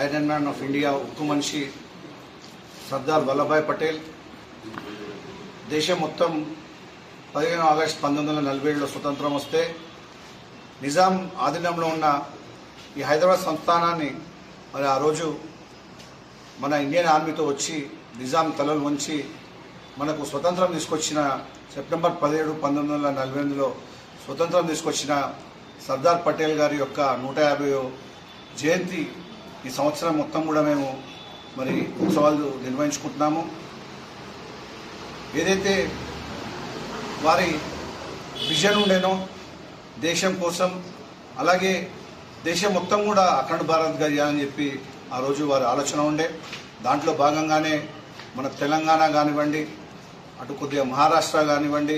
Iron man of India ఉక్కు మనిషి సర్దార్ వల్లభాయ్ పటేల్ దేశం మొత్తం పదిహేను ఆగస్టు పంతొమ్మిది వందల నలభై ఏడులో స్వతంత్రం వస్తే నిజాం ఆధీనంలో ఉన్న ఈ హైదరాబాద్ సంస్థానాన్ని మరి ఆ రోజు మన ఇండియన్ ఆర్మీతో వచ్చి నిజాం తలలు వంచి మనకు స్వతంత్రం తీసుకొచ్చిన సెప్టెంబర్ పదిహేడు పంతొమ్మిది వందల నలభై ఎనిమిదిలో స్వతంత్రం తీసుకొచ్చిన సర్దార్ పటేల్ గారి యొక్క నూట యాభై జయంతి ఈ సంవత్సరం మొత్తం కూడా మేము మరి ఉత్సవాలు నిర్వహించుకుంటున్నాము. ఏదైతే వారి విజన్ ఉండేనో దేశం కోసం అలాగే దేశం మొత్తం కూడా అఖండ భారత్గా చేయాలని చెప్పి ఆ రోజు వారి ఆలోచన ఉండే. దాంట్లో భాగంగానే మన తెలంగాణ కానివ్వండి అటు కొద్దిగా మహారాష్ట్ర కానివ్వండి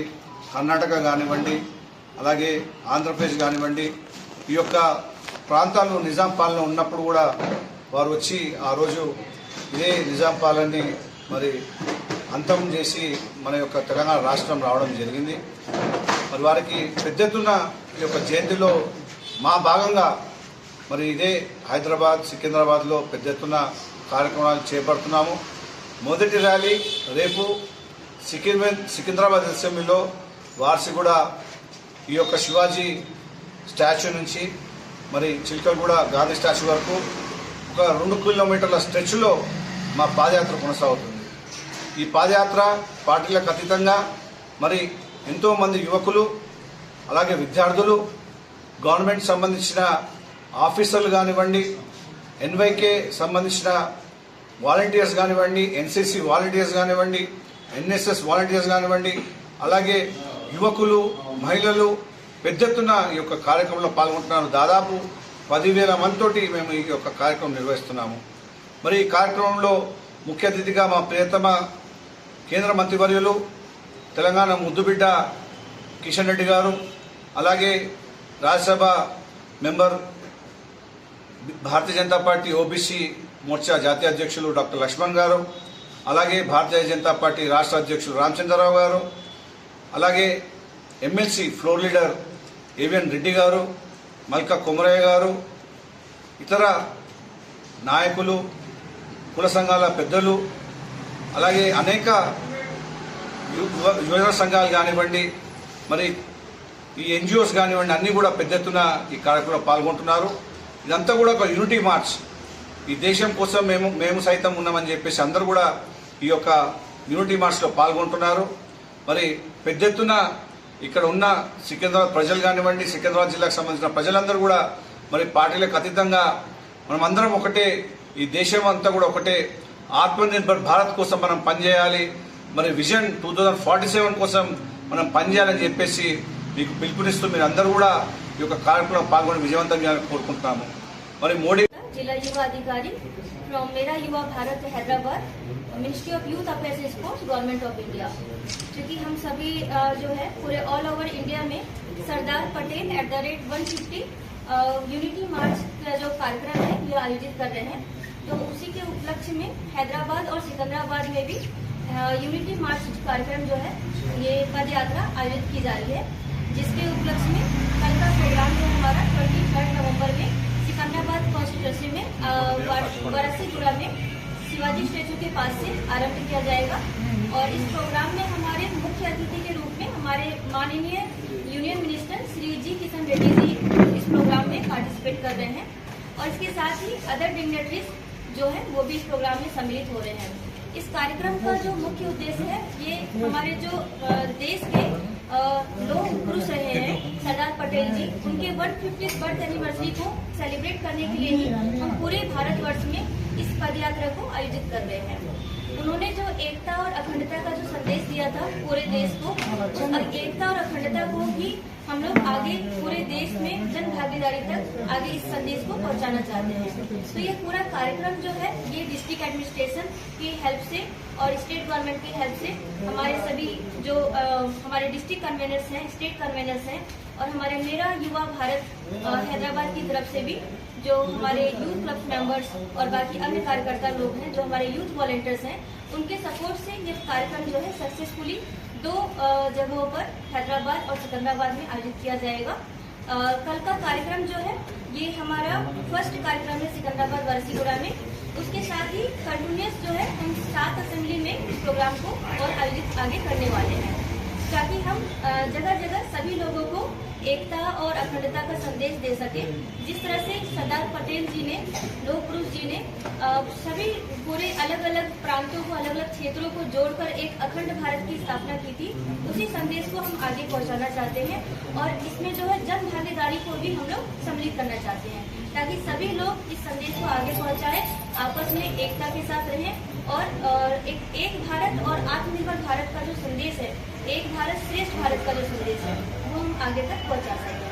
కర్ణాటక కానివ్వండి అలాగే ఆంధ్రప్రదేశ్ కానివ్వండి ఈ యొక్క ప్రాంతాలు నిజాం పాలన ఉన్నప్పుడు కూడా వారు వచ్చి ఆ రోజు ఇదే నిజాం పాలనని మరి అంతం చేసి మన యొక్క తెలంగాణ రాష్ట్రం రావడం జరిగింది. మరి వారికి పెద్ద ఎత్తున ఈ యొక్క జయంతిలో మా భాగంగా మరి ఇదే హైదరాబాద్ సికింద్రాబాద్లో పెద్ద ఎత్తున కార్యక్రమాలు చేపడుతున్నాము. మొదటి ర్యాలీ రేపు సికింద్ర సికింద్రాబాద్ అసెంబ్లీలో వార్షికూడ ఈ యొక్క శివాజీ స్టాచ్యూ నుంచి మరి చిలకలగూడ గాంధీ స్టాచ్యూ వరకు ఒక రెండు కిలోమీటర్ల స్ట్రెచ్లో మా పాదయాత్ర కొనసాగుతుంది. ఈ పాదయాత్ర పార్టీలకు అతీతంగా మరి ఎంతోమంది యువకులు అలాగే విద్యార్థులు గవర్నమెంట్ సంబంధించిన ఆఫీసర్లు కానివ్వండి ఎన్వైకే సంబంధించిన వాలంటీర్స్ కానివ్వండి ఎన్సీసీ వాలంటీర్స్ కానివ్వండి ఎన్ఎస్ఎస్ వాలంటీర్స్ కానివ్వండి అలాగే యువకులు మహిళలు పెద్ద ఎత్తున ఈ యొక్క కార్యక్రమంలో పాల్గొంటున్నారు దాదాపు పదివేల మందితోటి మేము ఈ యొక్క కార్యక్రమం నిర్వహిస్తున్నాము. మరి ఈ కార్యక్రమంలో ముఖ్య అతిథిగా మా ప్రియతమ కేంద్ర మంత్రివర్యులు తెలంగాణ ముద్దుబిడ్డ కిషన్ రెడ్డి గారు అలాగే Rajya Sabha member Bharatiya Janata party OBC Morcha జాతీయ అధ్యక్షులు డాక్టర్ లక్ష్మణ్ గారు అలాగే భారతీయ జనతా పార్టీ రాష్ట్ర అధ్యక్షులు రామచంద్రరావు గారు అలాగే MLC floor leader AVN Reddy garu Malka Komaraiah గారు ఇతర నాయకులు కుల సంఘాల పెద్దలు అలాగే అనేక యువజన సంఘాలు కానివ్వండి మరి ఈ ఎన్జిఓస్ కానివ్వండి అన్నీ కూడా పెద్ద ఎత్తున ఈ కార్యక్రమంలో పాల్గొంటున్నారు. ఇదంతా కూడా ఒక యూనిటీ మార్చ్. ఈ దేశం కోసం మేము మేము సైతం ఉన్నామని చెప్పేసి అందరూ కూడా ఈ యొక్క యూనిటీ మార్చ్లో పాల్గొంటున్నారు. మరి పెద్ద ఎత్తున ఇక్కడ ఉన్న సికింద్రాబాద్ ప్రజలు కానివ్వండి సికింద్రాబాద్ జిల్లాకు సంబంధించిన ప్రజలందరూ కూడా మరి పార్టీలకు అతీతంగా మనమందరం ఒకటే ఈ దేశం అంతా కూడా ఒకటే. ఆత్మనిర్భర్ భారత్ కోసం మనం పనిచేయాలి. మరి vision two thousand forty seven కోసం మనం పనిచేయాలని చెప్పేసి మీకు పిలుపునిస్తూ మీరు అందరూ కూడా ఈ యొక్క కార్యక్రమంలో పాల్గొని విజయవంతం చేయాలని కోరుకుంటున్నాము. మరి మోడీ జిల్లా యువ అధికారి from Mera Yuva Bharat Hyderabad ministry of youth affairs sports government of India क्योंकि हम सभी जो है, पूरे ऑल ओवर इंडिया में Sardar Patel at the rate one fifty unity march का जो कार्यक्रम है, ये आयोजित कर रहे हैं। तो उसी के उपलक्ष्य में हैदराबाद और सिकंदराबाद में भी यूनिटी मार्च कार्यक्रम जो है, ये पद यात्रा आयोजित की जा रही है, जिसके उपलक्ष्य में कल का प्रोग्राम जो हमारा ट्वेंटी थर्ड नवंबर में सिकंदराबाद कॉन्स्टिट्यूंसी में अ, वार- वारासीगुड़ा में शिवाजी स्टेचू के पास से आरंभ किया जाएगा। और इस प्रोग्राम में हमारे मुख्य अतिथि के रूप में हमारे माननीय union minister Shri G Kishan Reddy ji इस प्रोग्राम में पार्टिसिपेट कर रहे हैं। और इसके साथ ही अदर डिग्नेटरीज जो है, वो भी इस प्रोग्राम में सम्मिलित हो रहे हैं। इस कार्यक्रम का जो मुख्य उद्देश्य है, ये हमारे जो देश के लोग पुरुष रहे हैं, सरदार पटेल जी, उनके वन फिफ्टी बर्थ एनिवर्सरी को सेलिब्रेट करने के लिए ही हम पूरे भारतवर्ष में इस पद यात्रा को आयोजित कर रहे हैं। उन्होंने जो एकता और अखंडता का जो संदेश दिया था पूरे देश को एकता और अखंडता को भी हम लोग आगे पूरे देश में जन भागीदारी तक आगे इस संदेश को पहुंचाना चाहते हैं। तो ये पूरा कार्यक्रम जो है, ये डिस्ट्रिक्ट एडमिनिस्ट्रेशन की हेल्प से और स्टेट गवर्नमेंट की हेल्प से हमारे सभी जो अ, हमारे डिस्ट्रिक्ट कन्वेनर्स हैं स्टेट कन्वेनर्स हैं और हमारे मेरा युवा भारत हैदराबाद की तरफ़ से भी जो हमारे यूथ क्लब मेंबर्स और बाकी अन्य कार्यकर्ता लोग हैं जो हमारे यूथ वॉलेंटियर्स हैं उनके सपोर्ट से ये कार्यक्रम जो है सक्सेसफुली दो जगहों पर हैदराबाद और सिकंदराबाद में आयोजित किया जाएगा। अ, कल का कार्यक्रम जो है ये हमारा फ़र्स्ट कार्यक्रम है सिकंदराबाद वारसीगुड़ा में। उसके साथ ही कंटिन्यूस जो है, हम सात असेंबली में इस प्रोग्राम को और आयोजित आगे करने वाले हैं। ताकि हम जगह जगह सभी लोगों को एकता और अखंडता का संदेश दे सके। जिस तरह से सरदार पटेल जी ने लोह पुरुष जी ने सभी पूरे अलग अलग प्रांतों को अलग अलग क्षेत्रों को जोड़कर एक अखंड भारत की स्थापना की थी, उसी संदेश को हम आगे पहुंचाना चाहते हैं और इसमें जो है जन भागीदारी को भी हम लोग सम्मिलित करना चाहते हैं। ताकि सभी लोग इस संदेश को आगे आपस में एकता के साथ रहें और, एक एक भारत और आत्मनिर्भर भारत का जो संदेश है एक भारत श्रेष्ठ भारत का जो संदेश है वो हम आगे तक पहुँचा सकें।